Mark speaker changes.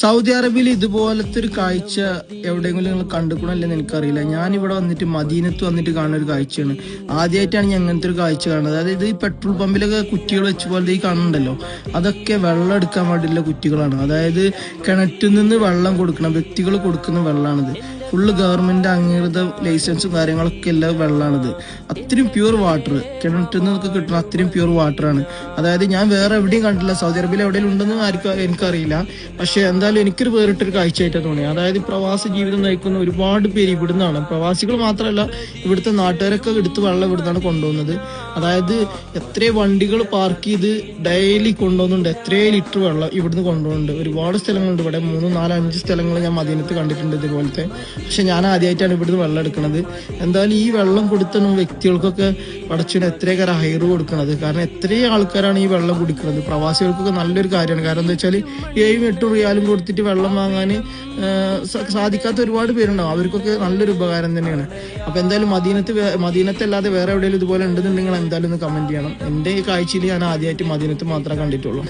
Speaker 1: Saudi അറേബ്യയിൽ ഇതുപോലത്തെ ഒരു കാഴ്ച എവിടെയെങ്കിലും നിങ്ങൾ കണ്ടുക്കണമല്ലെന്ന് എനിക്കറിയില്ല. ഞാൻ ഇവിടെ വന്നിട്ട് മദീനത്ത് വന്നിട്ട് കാണുന്ന ഒരു കാഴ്ചയാണ്. ആദ്യമായിട്ടാണ് ഞാൻ അങ്ങനത്തെ ഒരു കാഴ്ച കാണുന്നത്. അതായത് ഈ പെട്രോൾ പമ്പിലൊക്കെ കുറ്റികൾ വെച്ച് പോലത്തെ ഈ കാണുന്നുണ്ടല്ലോ അതൊക്കെ വെള്ളം എടുക്കാൻ വേണ്ടിയുള്ള കുറ്റികളാണ്. അതായത് കിണറ്റിൽ നിന്ന് വെള്ളം കൊടുക്കണം വ്യക്തികൾ കൊടുക്കുന്ന വെള്ളമാണിത് ഫുള്ള് ഗവൺമെന്റ് അംഗീകൃത ലൈസൻസും കാര്യങ്ങളൊക്കെ ഉള്ള വെള്ളമാണിത് അത്രയും പ്യൂർ വാട്ടർ കിണറ്റിൽ നിന്നൊക്കെ കിട്ടുന്ന അത്രയും പ്യൂർ വാട്ടറാണ് അതായത് ഞാൻ വേറെ എവിടെയും കണ്ടില്ല സൗദി അറേബ്യയിൽ എവിടെയും ഉണ്ടെന്ന് ആർക്കും എനിക്കറിയില്ല. പക്ഷെ എന്തായാലും എനിക്കൊരു വേറിട്ടൊരു കാഴ്ചയായിട്ടാണ് തോന്നിയത് അതായത് പ്രവാസ ജീവിതം നയിക്കുന്ന ഒരുപാട് പേര് ഇവിടുന്നാണ്. പ്രവാസികൾ മാത്രമല്ല ഇവിടുത്തെ നാട്ടുകാരൊക്കെ എടുത്ത് വെള്ളം ഇവിടുന്നാണ് കൊണ്ടുപോകുന്നത്. അതായത് എത്ര വണ്ടികൾ പാർക്ക് ചെയ്ത് ഡെയിലി കൊണ്ടുപോകുന്നുണ്ട്. എത്രയോ ലിറ്റർ വെള്ളം ഇവിടുന്ന് കൊണ്ടുപോകുന്നുണ്ട്. ഒരുപാട് സ്ഥലങ്ങളുണ്ട്. ഇവിടെ മൂന്ന് നാല് അഞ്ച് സ്ഥലങ്ങൾ ഞാൻ മദീനത്ത് കണ്ടിട്ടുണ്ട് ഇതുപോലത്തെ. പക്ഷെ ഞാൻ ആദ്യമായിട്ടാണ് ഇവിടുന്ന് വെള്ളം എടുക്കുന്നത് എന്തായാലും ഈ വെള്ളം കൊടുത്തുന്ന വ്യക്തികൾക്കൊക്കെ പടച്ചിന് എത്രയൊക്കെ ഹൈർ കൊടുക്കുന്നത് കാരണം എത്രയും ആൾക്കാരാണ് ഈ വെള്ളം കുടിക്കുന്നത് പ്രവാസികൾക്കൊക്കെ നല്ലൊരു കാര്യമാണ്. കാരണം എന്താ വെച്ചാൽ ഏഴും എട്ടും റിയാലും കൊടുത്തിട്ട് വെള്ളം വാങ്ങാൻ സാധിക്കാത്ത ഒരുപാട് പേരുണ്ടാവും. അവർക്കൊക്കെ നല്ലൊരു ഉപകാരം തന്നെയാണ്. അപ്പൊ എന്തായാലും മദീനത്ത് മദീനത്തല്ലാതെ വേറെ എവിടെയെങ്കിലും ഇതുപോലെ ഉണ്ടെന്നുണ്ടെങ്കിൽ എന്തായാലും ഒന്ന് കമന്റ് ചെയ്യണം. എന്റെ കാഴ്ചയിൽ ഞാൻ ആദ്യമായിട്ട് മദീനത്ത് മാത്രമേ കണ്ടിട്ടുള്ളൂ.